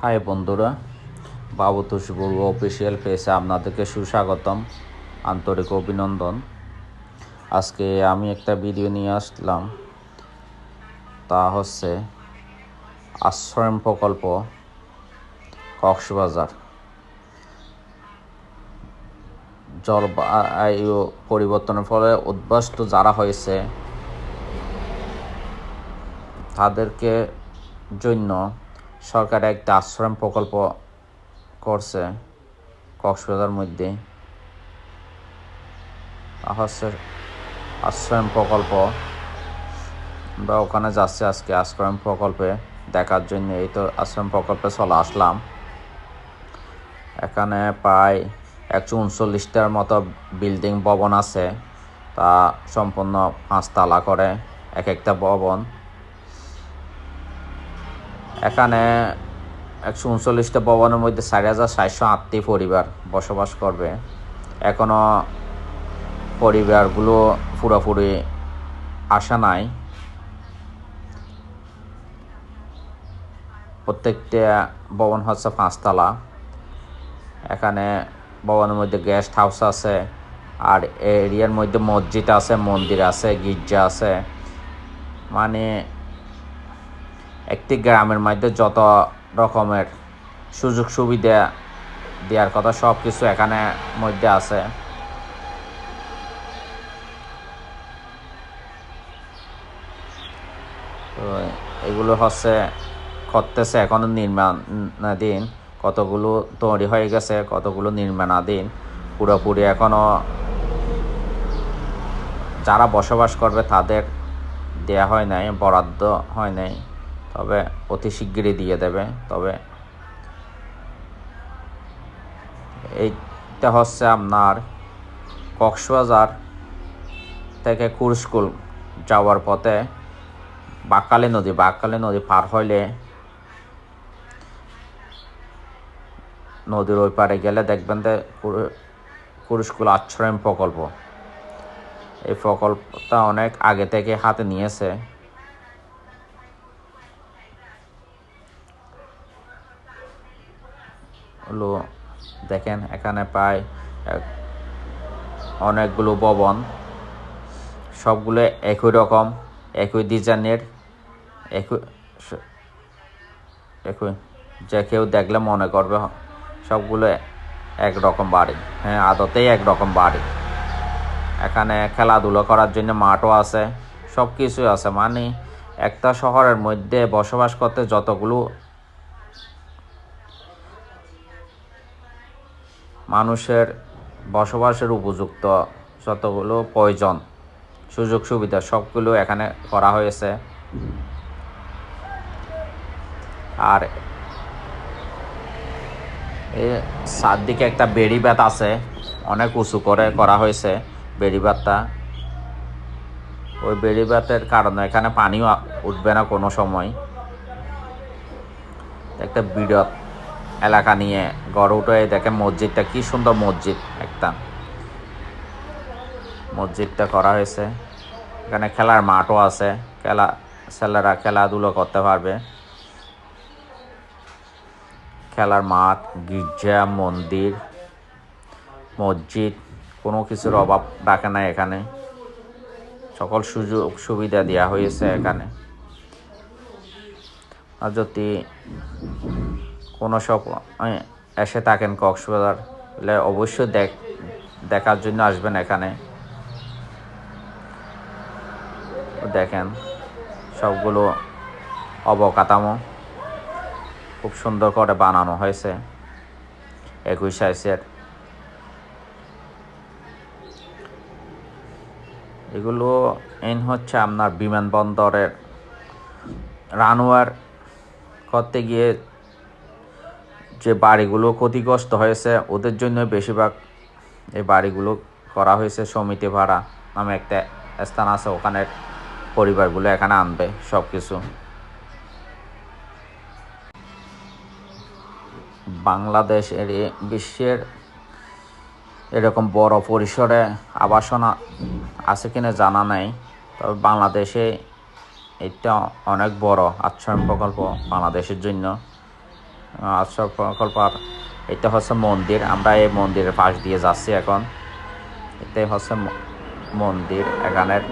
High বন্ধুরা, বাবু তুষবুর্গ official পেজে আপনাদেরকে সুস্বাগতম, আন্তরিক অভিনন্দন। আজকে আমি একটা ভিডিও নিয়ে আসলাম, তা হচ্ছে আশ্রম প্রকল্প, কক্সবাজার। জলবায়ু পরিবর্তনের ফলে উদ্বাস্ত যারা হয়েছে, তাদেরকে জন্য সরকার একটা আশ্রম প্রকল্প করছে কক্সবাজার মধ্যে। আশ্রম প্রকল্প। আমরা ওখানে যাচ্ছি আজকে আশ্রম প্রকল্পে দেখার জন্য। এই তো আশ্রম প্রকল্পে চলে আসলাম। এখানে প্রায় একশো উনচল্লিশটার মতো বিল্ডিং ভবন আছে। তা সম্পূর্ণ পাঁচতলা করে, এক একটা ভবন। এখানে একশো উনচল্লিশটা ভবনের মধ্যে চারি হাজার সাতশো আটটি পরিবার বসবাস করবে। এখনও পরিবারগুলো পুরোপুরি আসা নাই। প্রত্যেকটা ভবন হচ্ছে পাঁচতলা। এখানে ভবনের মধ্যে গেস্ট হাউস আছে আর এরিয়ার মধ্যে মসজিদ আছে, মন্দির আছে, গির্জা আছে। মানে একটি গ্রামের মধ্যে যত রকমের সুযোগ সুবিধা দেওয়ার কথা সব কিছু এখানে মধ্যে আছে। তো এগুলো হচ্ছে করতেছে এখনও নির্মাণাধীন। কতগুলো তৈরি হয়ে গেছে, কতগুলো নির্মাণাধীন। পুরোপুরি এখনও যারা বসবাস করবে তাদের দেয়া হয় নাই, বরাদ্দ হয় নাই। তবে অতি শিগগিরই দিয়ে দেবে। তবে এইটা হচ্ছে আপনার কক্সবাজার থেকে কুরস্কুল যাওয়ার পথে বাক্কালি নদী। বাক্কালি নদী পার হইলে নদীর ওই পারে গেলে দেখবেন যে কুরস্কুল আশ্রম প্রকল্প। এই প্রকল্পটা অনেক আগে থেকে হাতে নিয়েছে। হলো, দেখেন, এখানে প্রায় অনেকগুলো ভবন। সবগুলো একই রকম, একই ডিজাইনের, একই একই, যে কেউ দেখলে মনে করবে সবগুলো একরকম বাড়ি হ্যাঁ আদতেই একরকম বাড়ি। এখানে খেলাধুলো করার জন্য মাঠও আছে সব কিছুই আছে। মানে একটা শহরের মধ্যে বসবাস করতে যতগুলো মানুষের বসবাসের উপযুক্ত যতগুলো প্রয়োজন, সুযোগ, সুবিধা, সবগুলো এখানে করা হয়েছে। আর চারদিকে একটা বেড়ি বাত আছে, অনেক উঁচু করে করা হয়েছে বেড়ি বাতটা ওই বেড়ি বাতের কারণে এখানে পানিও উঠবে না কোনো সময়। একটা বিরত এলাকা নিয়ে গড়ে উঠে দেখেন মসজিদটা, কি সুন্দর মসজিদ একটা। মসজিদটা করা হয়েছে। এখানে খেলার মাঠও আছে। খেলা, ছেলেরা খেলাধুলো করতে পারবে। খেলার মাঠ, গির্জা, মন্দির, মসজিদ, কোনো কিছুর অভাব রাখে না এখানে। সকল সুযোগ সুবিধা দেওয়া হয়েছে এখানে। আর যদি কোনো সব এসে থাকেন কক্সবাজার। অবশ্যই দেখ, দেখার জন্য আসবেন এখানে। দেখেন, সবগুলো অবকাঠামো খুব সুন্দর করে বানানো হয়েছে, একুশ সাইজের। এগুলো এন হচ্ছে আপনার বিমানবন্দরের রানওয়ার করতে গিয়ে যে বাড়িগুলো ক্ষতিগ্রস্ত হয়েছে, ওদের জন্য বেশিরভাগ এই বাড়িগুলো করা হয়েছে সমিতি ভাড়া নামে একটা স্থান আছে, ওখানে পরিবারগুলো এখানে আনবে সব কিছু বাংলাদেশ এর বিশ্বের এরকম বড় পরিসরে আবাসন আছে কিনা জানা নেই, তবে বাংলাদেশে এটা অনেক বড় আশ্রম প্রকল্প বাংলাদেশের জন্য। প্রকল্প এটা হচ্ছে মন্দির। আমরা এই মন্দিরের পাশ দিয়ে যাচ্ছি এখন। এটাই হচ্ছে মন্দির। এখানের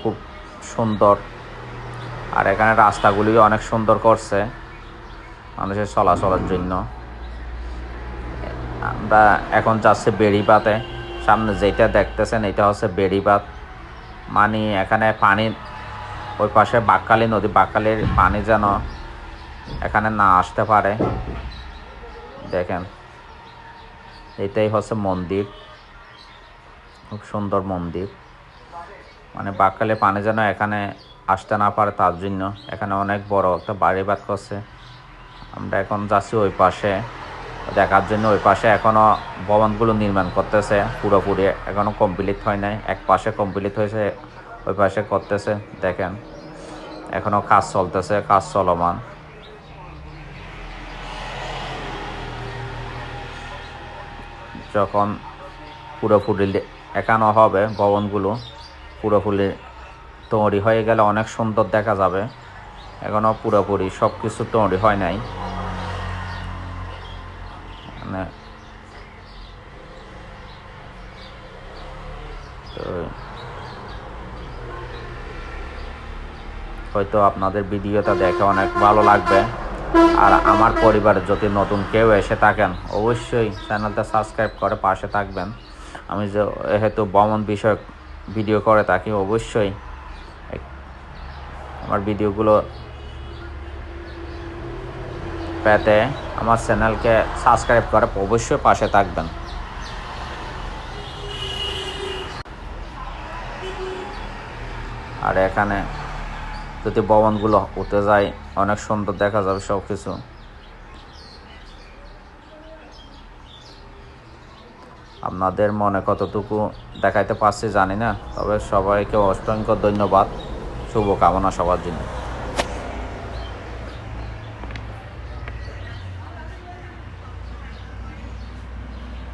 খুব সুন্দর। আর এখানে রাস্তাগুলিও অনেক সুন্দর করছে মানুষের চলাচলের জন্য। আমরা এখন যাচ্ছি বেড়িবাতে সামনে যেটা দেখতেছেন, এটা হচ্ছে বেড়িবাত মানে এখানে পানি, ওই পাশে বাক্কালি নদী। বাক্কালির পানি যেন এখানে না আসতে পারে। দেখেন, এটাই হচ্ছে মন্দির। খুব সুন্দর মন্দির। মানে বাক্কালে পানি যেন এখানে আসতে না পারে তার জন্য। এখানে অনেক বড় একটা বাড়ি বাদ করছে। আমরা এখন যাচ্ছি ওই পাশে। দেখার জন্য ওই পাশে এখনও ভবনগুলো নির্মাণ করতেছে। পুরোপুরি এখনও কমপ্লিট হয় নাই। এক পাশে কমপ্লিট হয়েছে, ওই পাশে করতেছে। দেখেন, এখনও কাজ চলতেছে, কাজ চলমান। যখন পুরোপুরি একানো হবে ভবনগুলো, পুরোপুরি তৈরি হয়ে গেলে অনেক সুন্দর দেখা যাবে। এখনও পুরোপুরি সব কিছু তৈরি হয় নাই। মানে হয়তো আপনাদের ভিডিওটা দেখে অনেক ভালো লাগবে। আর আমার পরিবারের যদি নতুন কেউ এসে থাকেন, অবশ্যই চ্যানেলটা সাবস্ক্রাইব করে পাশে থাকবেন। আমি যেহেতু ভ্রমণ বিষয়ক ভিডিও করে থাকি, অবশ্যই আমার ভিডিওগুলো পেতে আমার চ্যানেলকে সাবস্ক্রাইব করে অবশ্যই পাশে থাকবেন। আর এখানে যদি ভবনগুলো উঠে যায়, অনেক সুন্দর দেখা যাবে সব কিছু আপনাদের মনে কতটুকু দেখাইতে পারছি জানি না, তবে সবাইকে অসংখ্য ধন্যবাদ। শুভকামনা সবার জন্য।